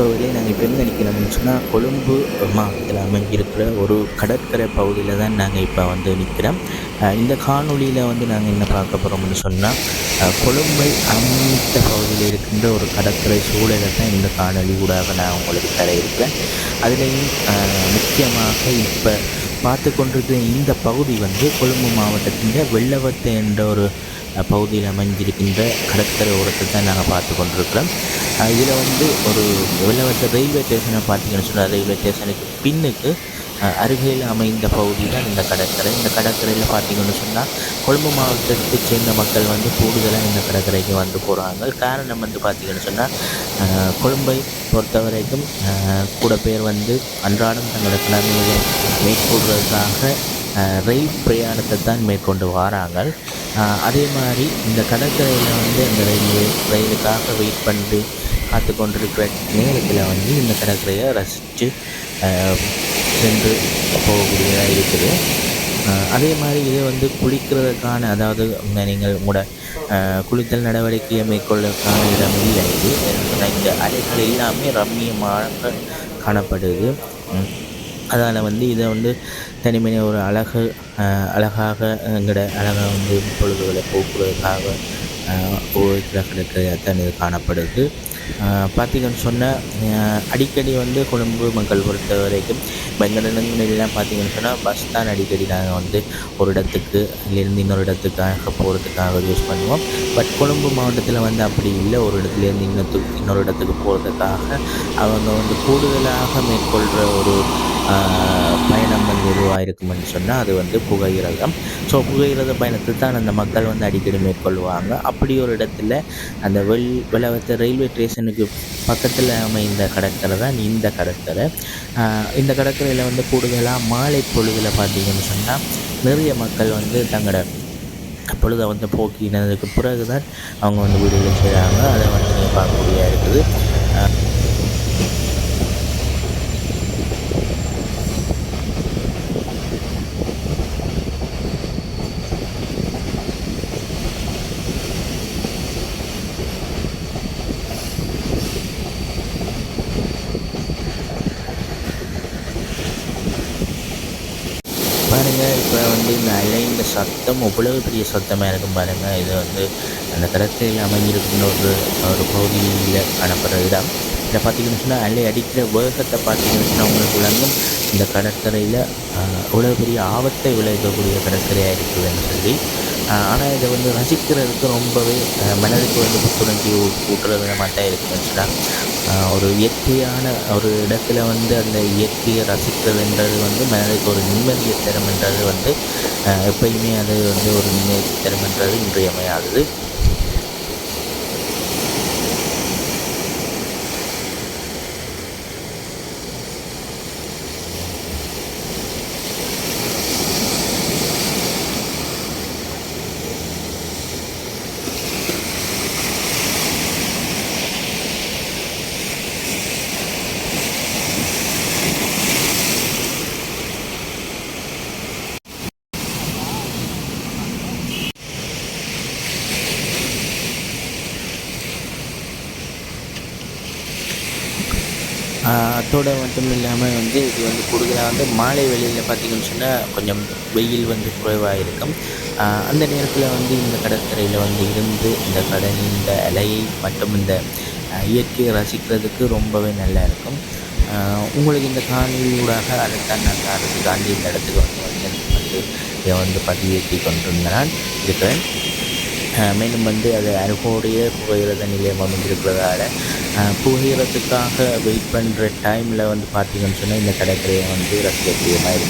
வணக்கம் ரோவிலே நாங்கள் இப்போ எங்கே நிற்கிறோம்னு சொன்னால் கொழும்பு மாவட்டத்தில் அமைஞ்சிருக்கிற ஒரு கடற்கரை பகுதியில் தான் நாங்கள் இப்போ வந்து நிற்கிறோம் இந்த காணொளியில் வந்து நாங்கள் என்ன பார்க்க போகிறோம்னு சொன்னால் கொழும்பை அமைத்த பகுதியில் இருக்கின்ற ஒரு கடற்கரை சூழலை தான் இந்த காணொளி ஊடாக நான் உங்களுக்கு தர இருக்கிறேன். அதுலேயும் முக்கியமாக இப்போ பார்த்து கொண்டிருக்கிற இந்த பகுதி வந்து கொழும்பு மாவட்டத்தின் வெள்ளவத்தை என்ற ஒரு பகுதியில் அமைஞ்சிருக்கின்ற கடற்கரை ஓரத்தை தான் நாங்கள் பார்த்து கொண்டிருக்கிறோம். இதில் வந்து ஒரு வெள்ளவத்தை ரயில்வே ஸ்டேஷனை பார்த்தீங்கன்னு சொன்னால் ரயில்வே ஸ்டேஷனுக்கு பின்னுக்கு அருகில் அமைந்த பகுதி தான் இந்த கடற்கரை. இந்த கடற்கரையில் பார்த்தீங்கன்னு சொன்னால் கொழும்பு மாவட்டத்தை சேர்ந்த மக்கள் வந்து கூடுதலாக இந்த கடற்கரைக்கு வந்து போகிறாங்க காரணம் வந்து பார்த்தீங்கன்னு சொன்னால் கொழும்பை பொறுத்த வரைக்கும் கூட பேர் வந்து அன்றாடம் தங்களோட கடமைகளை மேற்கொள்வதற்காக ரயில் பிரயாணத்தை தான் மேற்கொண்டு வராங்க. அதே மாதிரி இந்த கடற்கரையில் வந்து அந்த ரயில்வே ரயிலுக்காக வெயிட் பண்ணி காத்து கொண்டிருக்கிற நேரத்தில் வந்து இந்த கடற்கரையை ரசித்து சென்று போகக்கூடியதாக இருக்குது. அதே மாதிரி இது வந்து குளிக்கிறதுக்கான அதாவது நீங்கள் உங்களோட குளித்தல் நடவடிக்கையை மேற்கொள்வதற்கான இடம் இல்லை இது இந்த அலைகள் எல்லாமே ரம்மியமாக காணப்படுது. அதனால் வந்து இதை வந்து தனிமையான ஒரு அழகு அழகாக எங்களோட அழகாக வந்து பொழுதுகளை போக்குவதற்காக அஹ், ஒரு கடற்கரையாக தான் இது காணப்படுது. பார்த்திங்கன்னு சொன்னால் அடிக்கடி வந்து கொழும்பு மக்கள் பொறுத்த வரைக்கும் பெங்களூருலாம் பார்த்திங்கன்னு சொன்னால் பஸ் தான் அடிக்கடி நாங்கள் வந்து ஒரு இடத்துக்கு இருந்து இன்னொரு இடத்துக்காக போகிறதுக்காக யூஸ் பண்ணுவோம். பட் கொழும்பு மாவட்டத்தில் வந்து அப்படி இல்லை. ஒரு இடத்துலேருந்து இன்னொரு இன்னொரு இடத்துக்கு போகிறதுக்காக அவங்க வந்து கூடுதலாக மேற்கொள்கிற ஒரு பயணம் வந்து உருவாயிருக்கும்னு சொன்னால் அது வந்து புகையிரதம். ஸோ புகையிரத பயணத்தை தான் அந்த மக்கள் வந்து அடிக்கடி மேற்கொள்வாங்க. அப்படி ஒரு இடத்துல அந்த வெள் வெள்ளவத்த ரயில்வே ஸ்டேஷனுக்கு பக்கத்தில் அமைந்த கடற்கரை தான் இந்த கடற்கரை. இந்த கடற்கரையில் வந்து கூடுதலாக மாலை பொழுதில் பார்த்தீங்கன்னு சொன்னால் நிறைய மக்கள் வந்து தங்களோட பொழுதை வந்து போக்கினதுக்கு பிறகு தான் அவங்க வந்து வீடுகளை செய்கிறாங்க அதை வந்து நீங்கள் பார்க்கக்கூடியா இருக்குது வந்து இந்த அலைந்த சத்தம் அவ்வளவு பெரிய சத்தமாக இருக்கும் பாருங்கள் இது வந்து அந்த கடற்கரையில் அமைஞ்சிருக்கின்ற ஒரு ஒரு பகுதியில் காணப்படுற இடம் இதை பார்த்தீங்கன்னு சொன்னால் அலை அடிக்கிற வேகத்தை பார்த்தீங்கன்னு சொன்னால் உங்களுக்கு விளங்கும். இந்த கடற்கரையில் அவ்வளோ பெரிய ஆபத்தை விளைவிக்கக்கூடிய கடற்கரையாக இருக்குதுன்னு சொல்லி ஆனால் இதை வந்து ரசிக்கிறதுக்கு ரொம்பவே மனதுக்கு வந்து புத்துணர்ச்சி ஊட்டுற விதமாக தான் இருக்குதுன்னு ஒரு இயற்கையான ஒரு இடத்துல வந்து அந்த இயற்கையை ரசிக்கிறதுன்றது வந்து மனதுக்கு ஒரு நிம்மதியை தரும்ன்றது வந்து எப்பயுமே அது வந்து ஒரு நிம்மதியை தரும்ன்றது இன்றியமையாதது. ஆஹ் மட்டும் இல்லாமல் வந்து இது வந்து கூடுதலாக வந்து மாலை வேளையில் பார்த்தீங்கன்னு சொன்னால் கொஞ்சம் வெயில் வந்து குறைவாக இருக்கும் அந்த நேரத்தில் வந்து இந்த கடற்கரையில் வந்து இருந்து இந்த கடலின் இந்த அலையை மற்றும் இந்த இயற்கையை ரசிக்கிறதுக்கு ரொம்பவே நல்லா இருக்கும். உங்களுக்கு இந்த காணொலியூடாக அதைத்தான் நான் காரணத்துக்கு தாண்டி இந்த இடத்துக்கு வந்து வந்து வந்து இதை வந்து பதிவேற்றி கொண்டிருந்தான் இருக்கிறேன். மேலும் வந்து அது அருகோடைய புகையிரத நிலையம் அமைந்திருக்கிறதால புகையிறதுக்காக வெயிட் பண்ணுற டைமில் வந்து பார்த்தீங்கன்னு சொன்னால் இந்த கடற்கரையை வந்து ரசிக்கக்கூடிய மாதிரி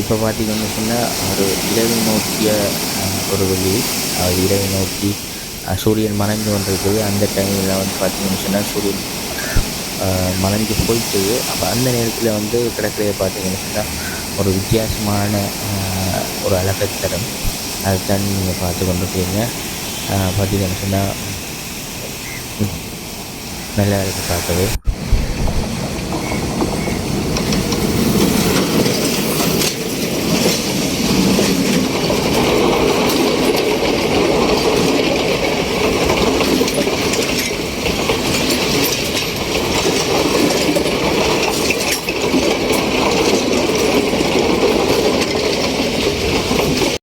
இப்போ பார்த்திங்கன்னு சொன்னால் ஒரு இரவை நோக்கிய ஒரு வெளி அது இரவை நோக்கி சூரியன் மறைந்து கொண்டிருக்குது. அந்த டைமில் வந்து பார்த்திங்கன்னு சொன்னால் சூரியன் மறைஞ்சு போயிட்டுது. அப்போ அந்த நேரத்தில் வந்து கிடக்கிறத பார்த்திங்கன்னு சொன்னால் ஒரு வித்தியாசமான ஒரு அழகை தரும் அதுதான் நீங்கள் பார்த்து கொண்டிருக்கீங்க பார்த்திங்கன்னு சொன்னால் நல்லா இருக்குது பார்க்கவே